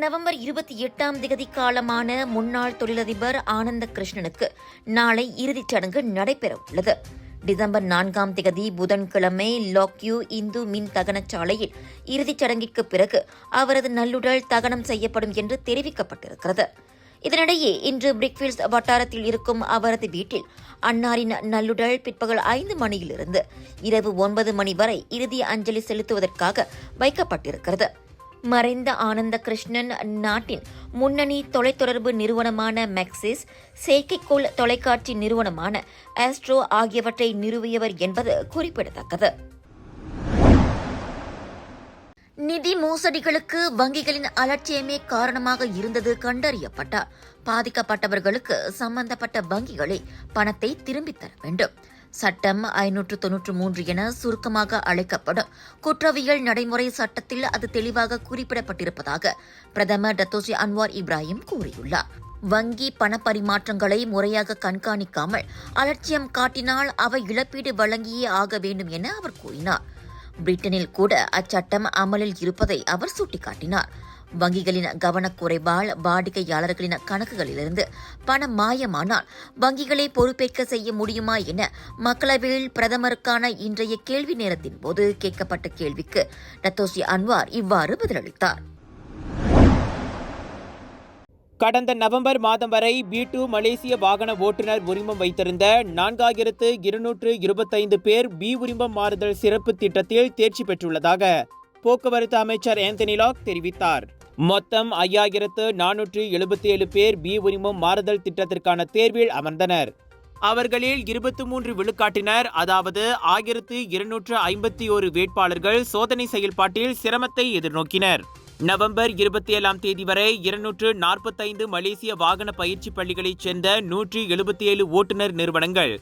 November இருபத்தி எட்டாம் திகதி காலமான முன்னாள் தொழிலதிபர் ஆனந்த கிருஷ்ணனுக்கு நாளை இறுதிச் சடங்கு நடைபெற உள்ளது டிசம்பர் நான்காம் திகதி புதன்கிழமை லாக்யூ இந்து மின் தகனச்சாலையில் இறுதிச் சடங்கிற்கு பிறகு அவரது நல்லுடல் தகனம் செய்யப்படும் என்று தெரிவிக்கப்பட்டிருக்கிறது. இதனிடையே இன்று பிரிக்ஃபீல்ட்ஸ் வட்டாரத்தில் இருக்கும் அவரது வீட்டில் அன்னாரின் நல்லுடல் பிற்பகல் ஐந்து மணியிலிருந்து இரவு ஒன்பது மணி வரை இறுதி அஞ்சலி செலுத்துவதற்காக வைக்கப்பட்டிருக்கிறது. மறைந்த ஆனந்த கிருஷ்ணன் நாட்டின் முன்னணி தொலைத்தொடர்பு நிறுவனமான மெக்சிஸ் செயற்கைக்கோள் தொலைக்காட்சி நிறுவனமான ஆஸ்ட்ரோ ஆகியவற்றை நிறுவியவர் என்பது குறிப்பிடத்தக்கது. நிதி மோசடிகளுக்கு வங்கிகளின் அலட்சியமே காரணமாக இருந்தது கண்டறியப்பட்டார். பாதிக்கப்பட்டவர்களுக்கு சம்பந்தப்பட்ட வங்கிகளே பணத்தை திரும்பித் தர வேண்டும். சட்டம் ஐநூற்று தொன்னூற்று மூன்று என சுருக்கமாக அழைக்கப்படும். குற்றவியல் நடைமுறை சட்டத்தில் அது தெளிவாக குறிப்பிடப்பட்டிருப்பதாக பிரதமர் டத்தோசி அன்வார் இப்ராஹிம் கூறியுள்ளார். வங்கி பணப்பரிமாற்றங்களை முறையாக கண்காணிக்காமல் அலட்சியம் காட்டினால் அவை இழப்பீடு வழங்கியே ஆக வேண்டும் என அவர் கூறினார். பிரிட்டனில் கூட அச்சட்டம் அமலில் இருப்பதை அவர் சுட்டிக்காட்டினார். வங்கிகளின் கவனக்குறைவால் வாடிக்கையாளர்களின் கணக்குகளிலிருந்து பணம் மாயமானால் வங்கிகளை பொறுப்பேற்க செய்ய முடியுமா என மக்களவையில் பிரதமருக்கான இன்றைய கேள்வி நேரத்தின் போது கேட்கப்பட்ட கேள்விக்கு நத்தோசி அன்வார் இவ்வாறு பதிலளித்தார். கடந்த நவம்பர் மாதம் வரை பி டூ மலேசிய வாகன ஓட்டுநர் உரிமம் வைத்திருந்த நான்காயிரத்து இருநூற்று இருபத்தைந்து பேர் பி உரிமம் மாறுதல் சிறப்பு திட்டத்தில் தேர்ச்சி பெற்றுள்ளதாக போக்குவரத்து அமைச்சர் ஆந்தனி லாக் தெரிவித்தார். மொத்தம் ஐயாயிரத்து நானூற்று எழுபத்தி ஏழு பேர் பி உரிமம் மாறுதல் திட்டத்திற்கான தேர்வில் அமர்ந்தனர். அவர்களில் இருபத்தி மூன்று விழுக்காட்டினர் அதாவது ஆயிரத்து இருநூற்று ஐம்பத்தி ஒரு வேட்பாளர்கள் சோதனை செயல்பாட்டில் சிரமத்தை எதிர்நோக்கினர். நவம்பர் இருபத்தி ஏழாம் தேதி வரை இருநூற்று நாற்பத்தைந்து மலேசிய வாகன பயிற்சி பள்ளிகளைச் சேர்ந்த நூற்றி எழுபத்தி ஏழு ஓட்டுநர் நிறுவனங்கள்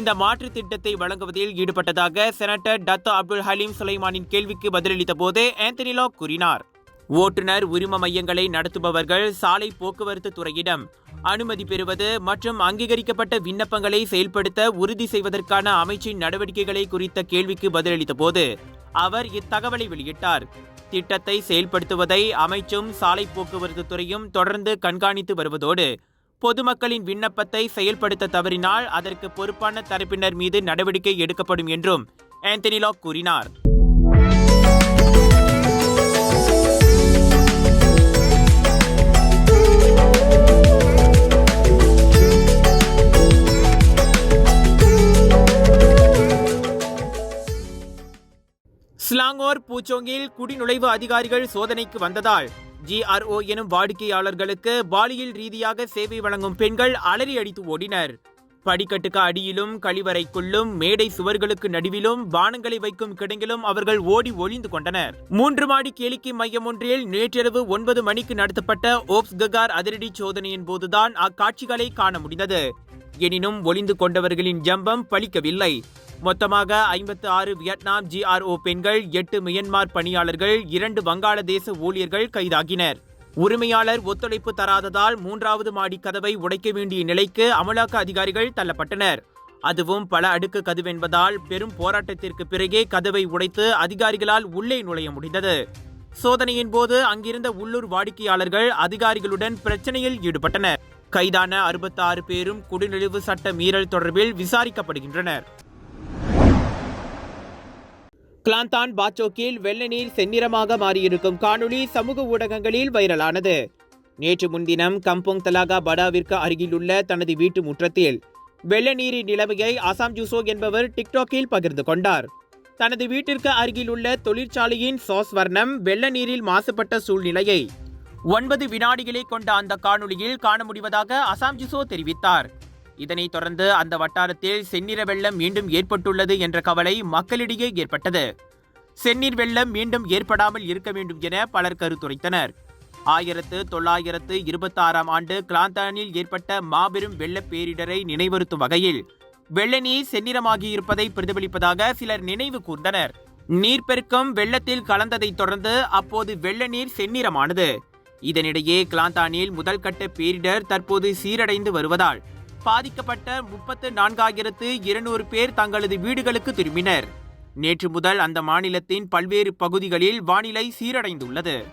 இந்த மாற்று திட்டத்தை வழங்குவதில் ஈடுபட்டதாக செனட்டர் டத்தோ அப்துல் ஹலீம் சுலைமானின் கேள்விக்கு பதிலளித்த போது ஆந்தனிலா கூறினார். ஓட்டுநர் உரிம மையங்களை நடத்துபவர்கள் சாலை போக்குவரத்து துறையிடம் அனுமதி பெறுவது மற்றும் அங்கீகரிக்கப்பட்ட விண்ணப்பங்களை செயல்படுத்த உறுதி செய்வதற்கான அமைச்சின் நடவடிக்கைகளை குறித்த கேள்விக்கு பதிலளித்த போது அவர் இத்தகவலை வெளியிட்டார். திட்டத்தை செயல்படுத்துவதை அமைச்சும் சாலை போக்குவரத்து துறையும் தொடர்ந்து கண்காணித்து வருவதோடு பொதுமக்களின் விண்ணப்பத்தை செயல்படுத்த தவறினால் அதற்கு பொறுப்பான தரப்பினர் மீது நடவடிக்கை எடுக்கப்படும் என்றும் ஆந்தனி கூறினார். ஸ்லாங்கோர் பூச்சோங்கில் குடிநுழைவு அதிகாரிகள் சோதனைக்கு வந்ததால் ஜிஆர்ஓ எனும் வாடிக்கையாளர்களுக்கு பாலியல் ரீதியாக சேவை வழங்கும் பெண்கள் அலறி அடித்து ஓடினர். படிக்கட்டுக்கு அடியிலும் கழிவறைக்குள்ளும் மேடை சுவர்களுக்கு நடுவிலும் பானங்களை வைக்கும் கிடங்கிலும் அவர்கள் ஓடி ஒளிந்து கொண்டனர். மூன்று மாடி கேளிக்கை மையம் ஒன்றில் நேற்றிரவு ஒன்பது மணிக்கு நடத்தப்பட்ட ஓப்ஸ் ககார் அதிரடி சோதனையின் போதுதான் அக்காட்சிகளை காண முடிந்தது. எனினும் ஒளிந்து கொண்டவர்களின் ஜம்பம் பலிக்கவில்லை. மொத்தமாக ஐம்பத்து ஆறு வியட்நாம் ஜிஆர்ஓ பெண்கள் எட்டு மியன்மார் பணியாளர்கள் இரண்டு வங்காளதேச ஊழியர்கள் கைதாகினர். உரிமையாளர் ஒத்துழைப்பு தராததால் மூன்றாவது மாடி கதவை உடைக்க வேண்டிய நிலைக்கு அமலாக்க அதிகாரிகள் தள்ளப்பட்டனர். அதுவும் பல அடுக்கு கதவென்பதால் பெரும் போராட்டத்திற்கு பிறகே கதவை உடைத்து அதிகாரிகளால் உள்ளே நுழைய முடிந்தது. சோதனையின் போது அங்கிருந்த உள்ளூர் வாடிக்கையாளர்கள் அதிகாரிகளுடன் பிரச்சனையில் ஈடுபட்டனர். கைதான அறுபத்தாறு பேரும் குடிநுழைவு சட்ட மீறல் தொடர்பில் விசாரிக்கப்படுகின்றனர். கிளாந்தான் பாச்சோக்கில் வெள்ள நீர் செந்நிறமாக மாறியிருக்கும் காணொளி சமூக ஊடகங்களில் வைரலானது. நேற்று முன்தினம் கம்போங் தலாகா படாவிற்கு அருகிலுள்ள தனது வீட்டு முற்றத்தில் வெள்ள நீரின் நிலைமையை அசாம் ஜூசோ என்பவர் டிக்டாக்கில் பகிர்ந்து கொண்டார். தனது வீட்டிற்கு அருகிலுள்ள தொழிற்சாலையின் சாஸ் வர்ணம் வெள்ள நீரில் மாசுபட்ட சூழ்நிலையை ஒன்பது வினாடிகளை கொண்ட அந்த காணொளியில் காண முடிவதாக அசாம் ஜிசோ தெரிவித்தார். இதனைத் தொடர்ந்து அந்த வட்டாரத்தில் செந்நிற வெள்ளம் மீண்டும் ஏற்பட்டுள்ளது என்ற கவலை மக்களிடையே ஏற்பட்டது. செந்நீர் வெள்ளம் மீண்டும் ஏற்படாமல் இருக்க வேண்டும் என பலர் கருத்துரைத்தனர். ஆயிரத்து தொள்ளாயிரத்து இருபத்தாறாம் ஆண்டு கிளாந்தானில் ஏற்பட்ட மாபெரும் வெள்ளப் பேரிடரை நினைவுறுத்தும் வகையில் வெள்ள நீர் செந்நிறமாகியிருப்பதை பிரதிபலிப்பதாக சிலர் நினைவு கூர்ந்தனர். நீர்ப்பெருக்கம் வெள்ளத்தில் கலந்ததைத் தொடர்ந்து அப்போது வெள்ள நீர் செந்நிறமானது. இதனிடையே கிளாந்தானில் முதல் கட்ட பேரிடர் தற்போது சீரடைந்து வருவதால் பாதிக்கப்பட்ட முப்பத்து நான்காயிரத்து இருநூறு பேர் தங்களது வீடுகளுக்கு திரும்பினர். நேற்று முதல் அந்த மாநிலத்தின் பல்வேறு பகுதிகளில் வானிலை சீரடைந்துள்ளது.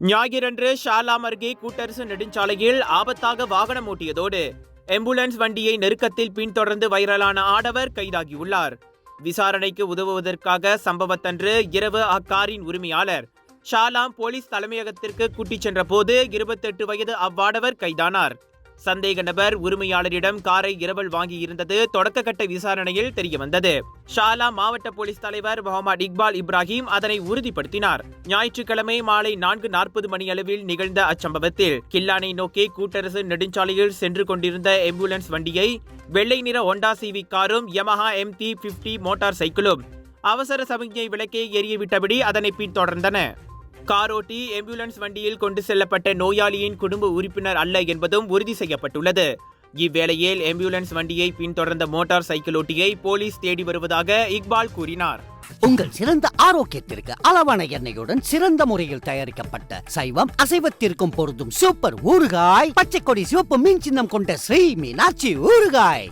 ஞாயிறன்று ஷாலாம் அருகே கூட்டரசு நெடுஞ்சாலையில் ஆபத்தாக வாகனம் ஓட்டியதோடு ஆம்புலன்ஸ் வண்டியை நெருக்கத்தில் பின்தொடர்ந்து வைரலான ஆடவர் கைதாகியுள்ளார். விசாரணைக்கு உதவுவதற்காக சம்பவத்தன்று இரவு அக்காரின் உரிமையாளர் ஷாலாம் போலீஸ் தலைமையகத்திற்கு கூட்டிச் சென்றபோது இருபத்தெட்டு வயது அவ்வாடவர் கைதானார். சந்தேக நபர் உரிமையாளரிடம் காரை இரவல் வாங்கியிருந்தது. தொடக்கக்கட்ட விசாரணையில் தெரியவந்தது. ஷாலா மாவட்ட போலீஸ் தலைவர் முகமது இக்பால் இப்ராஹிம் அதனை உறுதிப்படுத்தினார். ஞாயிற்றுக்கிழமை மாலை நான்கு நாற்பது மணி அளவில் நிகழ்ந்த அச்சம்பவத்தில் கில்லானை நோக்கி கூட்டரசு நெடுஞ்சாலையில் சென்று கொண்டிருந்த ஆம்புலன்ஸ் வண்டியை வெள்ளை நிற ஒண்டா சிவி காரும் Yamaha M T fifty motor சைக்கிளும் அவசர சமிக்ஞை விளக்கை எரியவிட்டபடி அதனை பின்தொடர்ந்தன. காரோட்டி ஆம்புலன்ஸ் வண்டியில் கொண்டு செல்லப்பட்ட நோயாளியின் குடும்ப உறுப்பினர் அல்ல என்பதும் உறுதி செய்யப்பட்டுள்ளது. இவ்வேளையில் ஆம்புலன்ஸ் வண்டியை பின்தொடர்ந்த மோட்டார் சைக்கிளோட்டியை போலீஸ் தேடி வருவதாக இக்பால் கூறினார். உங்கள் சிறந்த ஆரோக்கியத்திற்கு அளவான எண்ணெயுடன் சிறந்த முறையில் தயாரிக்கப்பட்ட சைவம் அசைவத்திற்கும் பொருந்தும் சூப்பர் ஊறுகாய் பச்சை கொடி சிவப்பு மீன் சின்னம் கொண்ட ஸ்ரீ மீனாட்சி ஊறுகாய்.